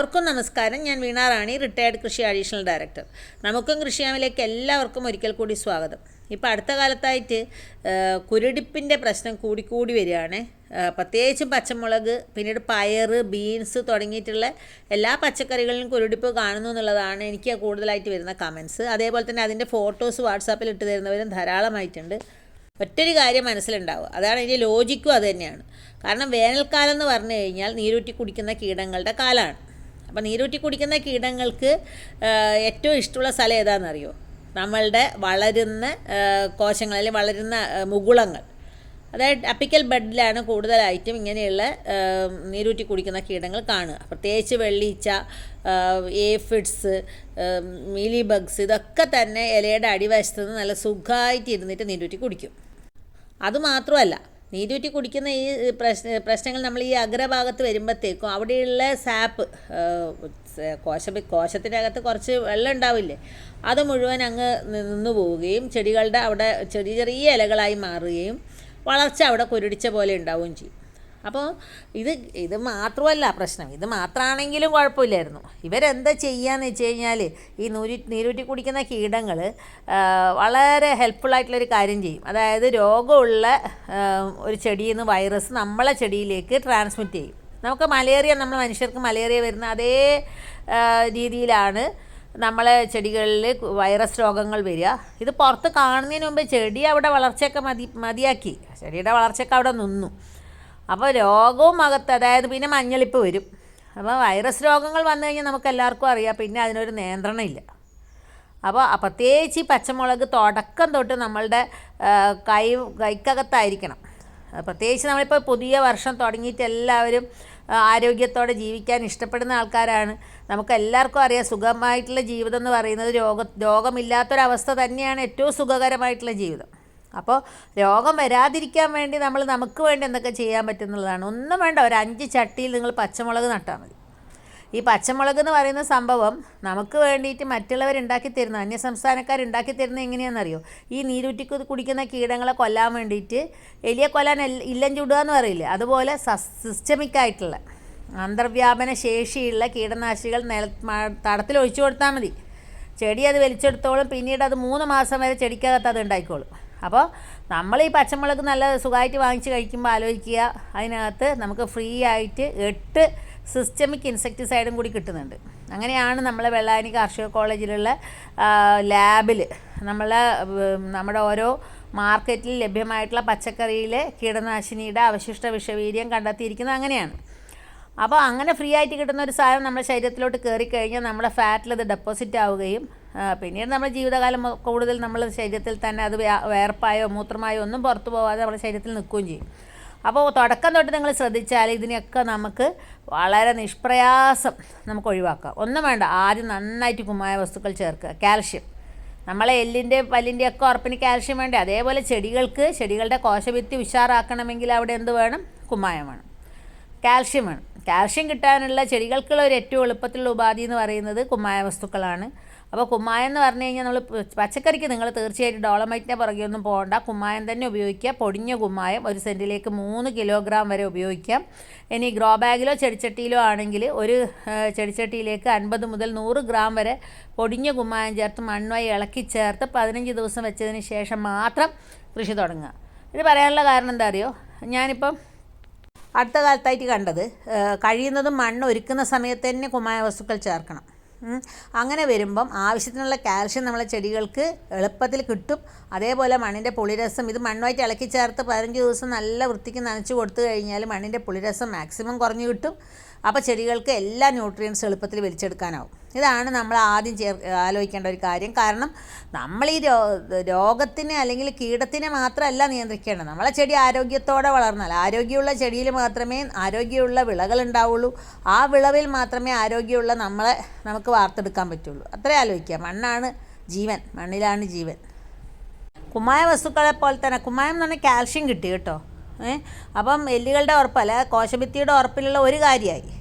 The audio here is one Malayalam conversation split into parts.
എല്ലാവർക്കും നമസ്കാരം. ഞാൻ വീണ റാണി റിട്ടയർഡ് കൃഷി അഡീഷണൽ ഡയറക്ടർ നമുക്കും കൃഷിയാമിലേക്ക് എല്ലാവർക്കും ഒരിക്കൽ കൂടി സ്വാഗതം. ഇപ്പോൾ അടുത്ത കാലത്തായിട്ട് കുരുടിപ്പിന്റെ പ്രശ്നം കൂടിക്കൂടി വരികയാണ്. പ്രത്യേകിച്ചും പച്ചമുളക് പിന്നീട് പയർ ബീൻസ് തുടങ്ങിയിട്ടുള്ള എല്ലാ പച്ചക്കറികളിലും കുരുടിപ്പ് കാണുന്നു എന്നുള്ളതാണ് എനിക്ക് കൂടുതലായിട്ട് വരുന്ന കമൻസ് അതേപോലെ തന്നെ അതിന്റെ ഫോട്ടോസ് വാട്സാപ്പിൽ ഇട്ട് തരുന്നവരും ധാരാളമായിട്ടുണ്ട്. ഒറ്റൊരു കാര്യം മനസ്സിലുണ്ടാവുക. അതാണ് ഇതിന്റെ ലോജിക്കും അത് തന്നെയാണ്. കാരണം വേനൽക്കാലം എന്ന് പറഞ്ഞു കഴിഞ്ഞാൽ നീരൂറ്റി കുടിക്കുന്ന കീടങ്ങളുടെ കാലമാണ് അപ്പോൾ നീരൂറ്റി കുടിക്കുന്ന കീടങ്ങൾക്ക് ഏറ്റവും ഇഷ്ടമുള്ള സ്ഥലം ഏതാണെന്നറിയോ? നമ്മളുടെ വളരുന്ന കോശങ്ങളിൽ വളരുന്ന മുകുളങ്ങൾ. അതായത് അപ്പിക്കൽ ബെഡിലാണ് കൂടുതലായിട്ടും ഇങ്ങനെയുള്ള നീരൂറ്റി കുടിക്കുന്ന കീടങ്ങൾ കാണുക. പ്രത്യേകിച്ച് വെള്ളീച്ച ഏഫിഡ്സ് മീലി ബഗ്സ് ഇതൊക്കെ തന്നെ ഇലയുടെ അടിവശത്ത് നിന്ന് നല്ല സുഖമായിട്ട് ഇരുന്നിട്ട് നീരൂറ്റി കുടിക്കും. അതുമാത്രമല്ല നീരൂറ്റി കുടിക്കുന്ന ഈ പ്രശ്ന പ്രശ്നങ്ങൾ നമ്മൾ ഈ അഗ്രഭാഗത്ത് വരുമ്പോഴത്തേക്കും അവിടെയുള്ള സാപ്പ് കോശ കോശത്തിന്റെ അകത്ത് കുറച്ച് വെള്ളം ഉണ്ടാവില്ലേ അത് മുഴുവൻ അങ്ങ് നിന്നു പോവുകയും ചെടികളുടെ അവിടെ ചെറിയ ചെറിയ ഇലകളായി മാറുകയും വളർച്ച അവിടെ കുരുടിച്ച പോലെ ഉണ്ടാവുകയും ചെയ്യും. അപ്പോൾ ഇത് ഇത് മാത്രമല്ല പ്രശ്നം. ഇത് മാത്രമാണെങ്കിലും കുഴപ്പമില്ലായിരുന്നു. ഇവരെന്താ ചെയ്യാന്ന് വെച്ച് കഴിഞ്ഞാൽ ഈ നൂരി നീരൂറ്റി കുടിക്കുന്ന കീടങ്ങൾ വളരെ ഹെൽപ്ഫുള്ളായിട്ടുള്ളൊരു കാര്യം ചെയ്യും. അതായത് രോഗമുള്ള ഒരു ചെടിയിൽ നിന്ന് വൈറസ് നമ്മളെ ചെടിയിലേക്ക് ട്രാൻസ്മിറ്റ് ചെയ്യും. നമുക്ക് മലേറിയ നമ്മൾ മനുഷ്യർക്ക് മലേറിയ വരുന്ന അതേ രീതിയിലാണ് നമ്മളെ ചെടികളിൽ വൈറസ് രോഗങ്ങൾ വരിക. ഇത് പുറത്ത് കാണുന്നതിന് മുമ്പ് ചെടി അവിടെ വളർച്ചയൊക്കെ മതി മതിയാക്കി. ചെടിയുടെ വളർച്ചയൊക്കെ അവിടെ നിന്നു. അപ്പോൾ രോഗവും അകത്ത് അതായത് പിന്നെ മഞ്ഞളിപ്പ് വരും. അപ്പോൾ വൈറസ് രോഗങ്ങൾ വന്നു കഴിഞ്ഞാൽ നമുക്ക് എല്ലാവർക്കും അറിയാം പിന്നെ അതിനൊരു നിയന്ത്രണമില്ല. അപ്പോൾ പ്രത്യേകിച്ച് ഈ പച്ചമുളക് തുടക്കം തൊട്ട് നമ്മളുടെ കൈ കൈക്കകത്തായിരിക്കണം. പ്രത്യേകിച്ച് നമ്മളിപ്പോൾ പുതിയ വർഷം തുടങ്ങിയിട്ട് എല്ലാവരും ആരോഗ്യത്തോടെ ജീവിക്കാൻ ഇഷ്ടപ്പെടുന്ന ആൾക്കാരാണ്. നമുക്ക് എല്ലാവർക്കും അറിയാം സുഖമായിട്ടുള്ള ജീവിതം എന്ന് പറയുന്നത് രോഗ രോഗമില്ലാത്തൊരവസ്ഥ തന്നെയാണ് ഏറ്റവും സുഖകരമായിട്ടുള്ള ജീവിതം. അപ്പോൾ രോഗം വരാതിരിക്കാൻ വേണ്ടി നമ്മൾ നമുക്ക് വേണ്ടി എന്തൊക്കെ ചെയ്യാൻ പറ്റുന്നുള്ളതാണ്. ഒന്നും വേണ്ട ഒരു അഞ്ച് ചട്ടിയിൽ നിങ്ങൾ പച്ചമുളക് നട്ടാൽ മതി. ഈ പച്ചമുളക് എന്ന് പറയുന്ന സംഭവം നമുക്ക് വേണ്ടിയിട്ട് മറ്റുള്ളവർ ഉണ്ടാക്കി തരുന്ന അന്യസംസ്ഥാനക്കാർ ഉണ്ടാക്കി തരുന്നത് എങ്ങനെയാണെന്നറിയോ? ഈ നീരൂറ്റി കുടിക്കുന്ന കീടങ്ങളെ കൊല്ലാൻ വേണ്ടിയിട്ട് എലിയെ കൊല്ലാൻ ഇല്ലം ചുടുക എന്ന് പറയില്ലേ? അതുപോലെ സിസ്റ്റമിക്കായിട്ടുള്ള അന്തർവ്യാപന ശേഷിയുള്ള കീടനാശികൾ നില തടത്തിൽ ഒഴിച്ചു കൊടുത്താൽ മതി. ചെടി അത് വലിച്ചെടുത്തോളും പിന്നീട് അത് മൂന്ന് മാസം വരെ ചെടിക്കകത്ത് അത് ഉണ്ടായിക്കോളും. അപ്പോൾ നമ്മൾ ഈ പച്ചമുളക് നല്ല സുഖമായിട്ട് വാങ്ങിച്ച് കഴിക്കുമ്പോൾ ആലോചിക്കുക. അതിനകത്ത് നമുക്ക് ഫ്രീ ആയിട്ട് എട്ട് സിസ്റ്റമിക് ഇൻസെക്ടിസൈഡും കൂടി കിട്ടുന്നുണ്ട്. അങ്ങനെയാണ് നമ്മളെ വെള്ളായണി കാർഷിക കോളേജിലുള്ള ലാബിൽ നമ്മളെ നമ്മുടെ ഓരോ മാർക്കറ്റിൽ ലഭ്യമായിട്ടുള്ള പച്ചക്കറിയിലെ കീടനാശിനിയുടെ അവശിഷ്ട വിഷവീര്യം കണ്ടെത്തിയിരിക്കുന്നത് അങ്ങനെയാണ്. അപ്പോൾ അങ്ങനെ ഫ്രീ ആയിട്ട് കിട്ടുന്ന ഒരു സാധനം നമ്മുടെ ശരീരത്തിലോട്ട് കയറി കഴിഞ്ഞാൽ നമ്മുടെ ഫാറ്റിൽ അത് ഡെപ്പോസിറ്റ് ആവുകയും പിന്നീട് നമ്മുടെ ജീവിതകാലം കൂടുതൽ നമ്മൾ ശരീരത്തിൽ തന്നെ അത് വേർപ്പായോ മൂത്രമായോ ഒന്നും പുറത്തു പോകാതെ നമ്മുടെ ശരീരത്തിൽ നിൽക്കുകയും ചെയ്യും. അപ്പോൾ തുടക്കം തൊട്ട് നിങ്ങൾ ശ്രദ്ധിച്ചാൽ ഇതിനെയൊക്കെ നമുക്ക് വളരെ നിഷ്പ്രയാസം നമുക്ക് ഒഴിവാക്കാം. ഒന്നും വേണ്ട ആദ്യം നന്നായിട്ട് കുമ്മായ വസ്തുക്കൾ ചേർക്കുക. കാൽഷ്യം. നമ്മളെ എല്ലിന്റെ പല്ലിന്റെ ഒക്കെ ഉറപ്പിന് കാൽഷ്യം വേണ്ടേ? അതേപോലെ ചെടികൾക്ക് ചെടികളുടെ കോശഭിത്തി ഉഷാറാക്കണമെങ്കിൽ അവിടെ എന്ത് വേണം? കുമ്മായം വേണം. കാൽഷ്യം വേണം. കാൽഷ്യം കിട്ടാനുള്ള ചെടികൾക്കുള്ള ഒരു ഏറ്റവും എളുപ്പത്തിലുള്ള ഉപാധി എന്ന് പറയുന്നത് കുമ്മായ വസ്തുക്കളാണ്. അപ്പോൾ കുമ്മായം എന്ന് പറഞ്ഞു കഴിഞ്ഞാൽ നമ്മൾ പച്ചക്കറിക്ക് നിങ്ങൾ തീർച്ചയായിട്ടും ഡോളമൈറ്റിന്റെ പുറകെ ഒന്നും പോകണ്ട. കുമ്മായം തന്നെ ഉപയോഗിക്കുക. പൊടിഞ്ഞ കുമ്മായം ഒരു സെന്റിലേക്ക് മൂന്ന് കിലോഗ്രാം വരെ ഉപയോഗിക്കാം ഇനി ഗ്രോ ബാഗിലോ ചെടിച്ചട്ടിയിലോ ആണെങ്കിൽ ഒരു ചെടിച്ചട്ടിയിലേക്ക് അൻപത് മുതൽ നൂറ് ഗ്രാം വരെ പൊടിഞ്ഞ കുമ്മായം ചേർത്ത് മണ്ണുമായി ഇളക്കി ചേർത്ത് പതിനഞ്ച് ദിവസം വെച്ചതിന് ശേഷം മാത്രം കൃഷി തുടങ്ങുക. ഇത് പറയാനുള്ള കാരണം എന്താ അറിയോ? ഞാനിപ്പം അടുത്ത കാലത്തായിട്ട് കണ്ടത് കഴിയുന്നതും മണ്ണ് ഒരുക്കുന്ന സമയത്ത് തന്നെ കുമായ വസ്തുക്കൾ ചേർക്കണം അങ്ങനെ വരുമ്പം ആവശ്യത്തിനുള്ള കാൽഷ്യം നമ്മളെ ചെടികൾക്ക് എളുപ്പത്തിൽ കിട്ടും. അതേപോലെ മണ്ണിന്റെ പുളിരസം ഇത് മണ്ണുമായിട്ട് ഇളക്കി ചേർത്ത് പതിനഞ്ച് ദിവസം നല്ല വൃത്തിക്ക് നനച്ച് കൊടുത്തു കഴിഞ്ഞാൽ മണ്ണിന്റെ പുളിരസം മാക്സിമം കുറഞ്ഞു കിട്ടും. അപ്പോൾ ചെടികൾക്ക് എല്ലാ ന്യൂട്രിയൻസും എളുപ്പത്തിൽ വലിച്ചെടുക്കാനാവും. ഇതാണ് നമ്മൾ ആദ്യം ചേർ ആലോചിക്കേണ്ട ഒരു കാര്യം. കാരണം നമ്മൾ ഈ രോ രോഗത്തിനെ അല്ലെങ്കിൽ കീടത്തിനെ മാത്രമല്ല നിയന്ത്രിക്കേണ്ടത്. നമ്മളെ ചെടി ആരോഗ്യത്തോടെ വളർന്നാൽ ആരോഗ്യമുള്ള ചെടിയിൽ മാത്രമേ ആരോഗ്യമുള്ള വിളകൾ ഉണ്ടാവുള്ളൂ. ആ വിളവിൽ മാത്രമേ ആരോഗ്യമുള്ള നമ്മളെ നമുക്ക് വാർത്തെടുക്കാൻ പറ്റുള്ളൂ. അത്രേ ആലോചിക്കുക. മണ്ണാണ് ജീവൻ. മണ്ണിലാണ് ജീവൻ. കുമ്മായ വസ്തുക്കളെ പോലെ തന്നെ കുമ്മായം എന്ന് പറഞ്ഞാൽ കാൽഷ്യം കിട്ടി കേട്ടോ. ഏ? അപ്പം എല്ലുകളുടെ ഉറപ്പല്ല കോശഭിത്തിയുടെ ഉറപ്പിലുള്ള ഒരു കാര്യമായി.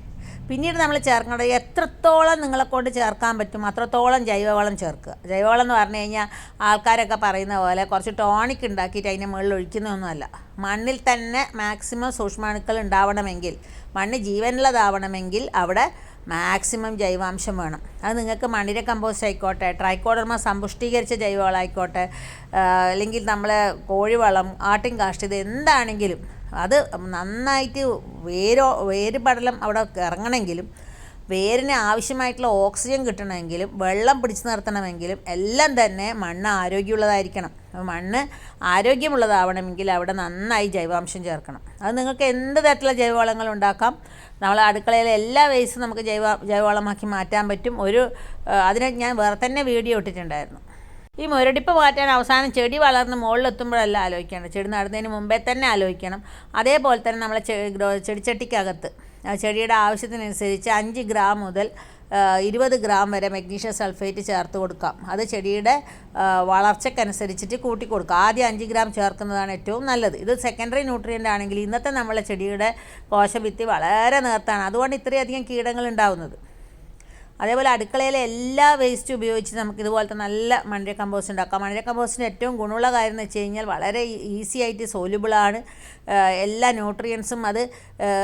പിന്നീട് നമ്മൾ ചേർക്കേണ്ടത് എത്രത്തോളം നിങ്ങളെ കൊണ്ട് ചേർക്കാൻ പറ്റും അത്രത്തോളം ജൈവവളം ചേർക്കുക. ജൈവവളം എന്ന് പറഞ്ഞു കഴിഞ്ഞാൽ ആൾക്കാരൊക്കെ പറയുന്ന പോലെ കുറച്ച് ടോണിക് ഉണ്ടാക്കിയിട്ട് അതിന്റെ മുകളിൽ ഒഴിക്കുന്നൊന്നുമല്ല മണ്ണിൽ തന്നെ മാക്സിമം സൂക്ഷ്മാണുക്കൾ ഉണ്ടാവണമെങ്കിൽ മണ്ണ് ജീവനുള്ളതാവണമെങ്കിൽ അവിടെ മാക്സിമം ജൈവാംശം വേണം. അത് നിങ്ങൾക്ക് മണ്ണിര കമ്പോസ്റ്റ് ആയിക്കോട്ടെ ട്രൈക്കോഡർമ സമ്പുഷ്ടീകരിച്ച ജൈവവളമായിക്കോട്ടെ അല്ലെങ്കിൽ നമ്മൾ കോഴിവളം ആട്ടിൻ കാഷ്ടിത് എന്താണെങ്കിലും അത് നന്നായിട്ട് വേരോ വേര് പടലം അവിടെ ഇറങ്ങണമെങ്കിലും വേരിന് ആവശ്യമായിട്ടുള്ള ഓക്സിജൻ കിട്ടണമെങ്കിലും വെള്ളം പിടിച്ചു നിർത്തണമെങ്കിലും എല്ലാം തന്നെ മണ്ണ് ആരോഗ്യമുള്ളതായിരിക്കണം. മണ്ണ് ആരോഗ്യമുള്ളതാവണമെങ്കിൽ അവിടെ നന്നായി ജൈവാംശം ചേർക്കണം. അത് നിങ്ങൾക്ക് എന്ത് തരത്തിലുള്ള ജൈവവളങ്ങൾ ഉണ്ടാക്കാം നമ്മൾ അടുക്കളയിലെ എല്ലാ വേസ്റ്റും നമുക്ക് ജൈവ ജൈവവളമാക്കി മാറ്റാൻ പറ്റും. ഒരു അതിന് ഞാൻ വേറെ തന്നെ വീഡിയോ ഇട്ടിട്ടുണ്ടായിരുന്നു. ഈ മുരടിപ്പ് മാറ്റാൻ അവസാനം ചെടി വളർന്ന് മുകളിലെത്തുമ്പോഴല്ല ആലോചിക്കേണ്ടത്. ചെടി നടുന്നതിന് മുമ്പേ തന്നെ ആലോചിക്കണം. അതേപോലെ തന്നെ നമ്മളെ ചെടിച്ചട്ടിക്കകത്ത് ചെടിയുടെ ആവശ്യത്തിനനുസരിച്ച് അഞ്ച് ഗ്രാം മുതൽ ഇരുപത് ഗ്രാം വരെ മഗ്നീഷ്യം സൾഫേറ്റ് ചേർത്ത് കൊടുക്കാം. അത് ചെടിയുടെ വളർച്ചക്കനുസരിച്ചിട്ട് കൂട്ടി കൊടുക്കുക ആദ്യം അഞ്ച് ഗ്രാം ചേർക്കുന്നതാണ് ഏറ്റവും നല്ലത്. ഇത് സെക്കൻഡറി ന്യൂട്രിയന്റ് ആണെങ്കിൽ ഇന്നത്തെ നമ്മളെ ചെടിയുടെ കോശഭിത്തി വളരെ നേർത്താണ്. അതുകൊണ്ട് ഇത്രയധികം കീടങ്ങൾ ഉണ്ടാവുന്നത്. അതേപോലെ അടുക്കളയിലെ എല്ലാ വേസ്റ്റും ഉപയോഗിച്ച് നമുക്ക് ഇതുപോലത്തെ നല്ല മണ്ണിര കമ്പോസ്റ്റ് ഉണ്ടാക്കാം. മണ്ണിര കമ്പോസ്റ്റിന് ഏറ്റവും ഗുണമുള്ള കാര്യം എന്ന് വെച്ച് കഴിഞ്ഞാൽ വളരെ ഈസി ആയിട്ട് സോല്യുബിളാണ് എല്ലാ ന്യൂട്രിയൻസും അത്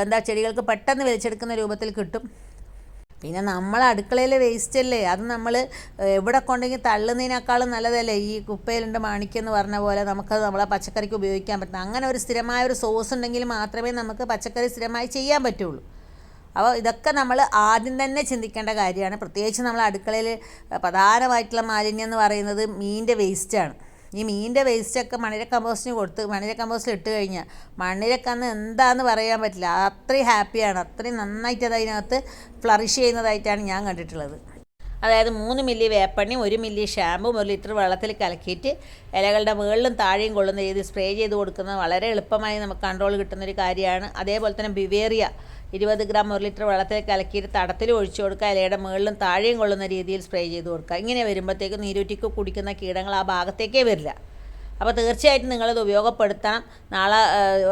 എന്താ ചെടികൾക്ക് പെട്ടെന്ന് വലിച്ചെടുക്കുന്ന രൂപത്തിൽ കിട്ടും. പിന്നെ നമ്മൾ അടുക്കളയിലെ വേസ്റ്റ് അല്ലേ? അത് നമ്മൾ എവിടെ കൊണ്ടെങ്കിൽ തള്ളുന്നതിനേക്കാളും നല്ലതല്ലേ? ഈ കുപ്പയിലുണ്ട് മാണിക്കെന്ന് പറഞ്ഞ പോലെ നമുക്കത് നമ്മളെ പച്ചക്കറിക്ക് ഉപയോഗിക്കാൻ പറ്റും. അങ്ങനെ ഒരു സ്ഥിരമായ ഒരു സോസ് ഉണ്ടെങ്കിൽ മാത്രമേ നമുക്ക് പച്ചക്കറി സ്ഥിരമായി ചെയ്യാൻ പറ്റുള്ളൂ. അപ്പോൾ ഇതൊക്കെ നമ്മൾ ആദ്യം തന്നെ ചിന്തിക്കേണ്ട കാര്യമാണ്. പ്രത്യേകിച്ച് നമ്മൾ അടുക്കളയിൽ പ്രധാനമായിട്ടുള്ള മാലിന്യം എന്ന് പറയുന്നത് മീനിന്റെ വേസ്റ്റാണ് ഈ മീനിന്റെ വേസ്റ്റൊക്കെ മണിര കമ്പോസ്റ്റിന് കൊടുത്ത് മണിര കമ്പോസ്റ്റിൽ ഇട്ട് കഴിഞ്ഞാൽ മണിരക്കന്ന് എന്താന്ന് പറയാൻ പറ്റില്ല. അത്രയും ഹാപ്പിയാണ് അത്രയും നന്നായിട്ട് അത് അതിനകത്ത് ഫ്ലറിഷ് ചെയ്യുന്നതായിട്ടാണ് ഞാൻ കണ്ടിട്ടുള്ളത്. അതായത് മൂന്ന് മില്ലി വേപ്പണ്ണയും ഒരു മില്ലി ഷാമ്പും ഒരു ലിറ്റർ വെള്ളത്തിൽ കലക്കിയിട്ട് ഇലകളുടെ മുകളിലും താഴെയും കൊള്ളുന്ന രീതിയിൽ സ്പ്രേ ചെയ്ത് കൊടുക്കുന്നത് വളരെ എളുപ്പമായി നമുക്ക് കൺട്രോൾ കിട്ടുന്നൊരു കാര്യമാണ്. അതേപോലെ തന്നെ ബിവേറിയ ഇരുപത് ഗ്രാം ഒരു ലിറ്റർ വെള്ളത്തിൽ കലക്കിയിട്ട് തടത്തിൽ ഒഴിച്ചു കൊടുക്കുക. ഇലയുടെ മുകളിലും താഴെയും കൊള്ളുന്ന രീതിയിൽ സ്പ്രേ ചെയ്ത് കൊടുക്കുക. ഇങ്ങനെ വരുമ്പോഴത്തേക്കും നീരൂറ്റിക്ക് കുടിക്കുന്ന കീടങ്ങൾ ആ ഭാഗത്തേക്കേ വരില്ല. അപ്പോൾ തീർച്ചയായിട്ടും നിങ്ങളത് ഉപയോഗപ്പെടുത്തണം. നാളെ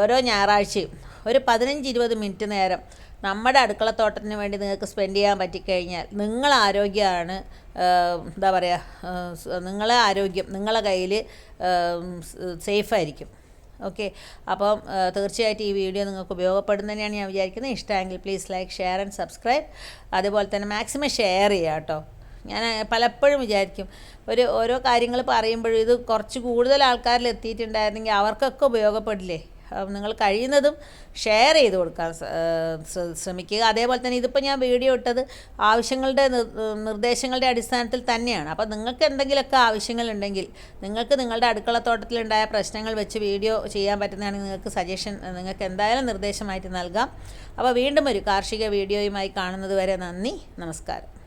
ഓരോ ഞായറാഴ്ചയും ഒരു പതിനഞ്ച് ഇരുപത് മിനിറ്റ് നേരം നമ്മുടെ അടുക്കളത്തോട്ടത്തിന് വേണ്ടി നിങ്ങൾക്ക് സ്പെൻഡ് ചെയ്യാൻ പറ്റിക്കഴിഞ്ഞാൽ നിങ്ങളെ ആരോഗ്യമാണ് എന്താ പറയുക നിങ്ങളെ ആരോഗ്യം നിങ്ങളെ കയ്യിൽ സേഫായിരിക്കും ഓക്കെ. അപ്പം തീർച്ചയായിട്ടും ഈ വീഡിയോ നിങ്ങൾക്ക് ഉപയോഗപ്പെടുന്ന തന്നെയാണ് ഞാൻ വിചാരിക്കുന്നത്. ഇഷ്ടമെങ്കിൽ please like share and subscribe അതുപോലെ തന്നെ മാക്സിമം ഷെയർ ചെയ്യുക കേട്ടോ. ഞാൻ പലപ്പോഴും വിചാരിക്കും ഒരു ഓരോ കാര്യങ്ങൾ പറയുമ്പോഴും ഇത് കുറച്ച് കൂടുതൽ ആൾക്കാരിൽ എത്തിയിട്ടുണ്ടായിരുന്നെങ്കിൽ അവർക്കൊക്കെ ഉപയോഗപ്പെടില്ലേ? നിങ്ങൾ കഴിയുന്നതും ഷെയർ ചെയ്ത് കൊടുക്കാൻ ശ്രമിക്കുക. അതേപോലെ തന്നെ ഇതിപ്പോൾ ഞാൻ വീഡിയോ ഇട്ടത് ആവശ്യങ്ങളുടെ നിർദ്ദേശങ്ങളുടെ അടിസ്ഥാനത്തിൽ തന്നെയാണ്. അപ്പോൾ നിങ്ങൾക്ക് എന്തെങ്കിലുമൊക്കെ ആവശ്യങ്ങളുണ്ടെങ്കിൽ നിങ്ങൾക്ക് നിങ്ങളുടെ അടുക്കളത്തോട്ടത്തിലുണ്ടായ പ്രശ്നങ്ങൾ വെച്ച് വീഡിയോ ചെയ്യാൻ പറ്റുന്നതാണെങ്കിൽ നിങ്ങൾക്ക് സജഷൻ നിങ്ങൾക്ക് എന്തായാലും നിർദ്ദേശമായിട്ട് നൽകാം. അപ്പോൾ വീണ്ടും ഒരു കാർഷിക വീഡിയോയുമായി കാണുന്നത് വരെ നന്ദി നമസ്കാരം.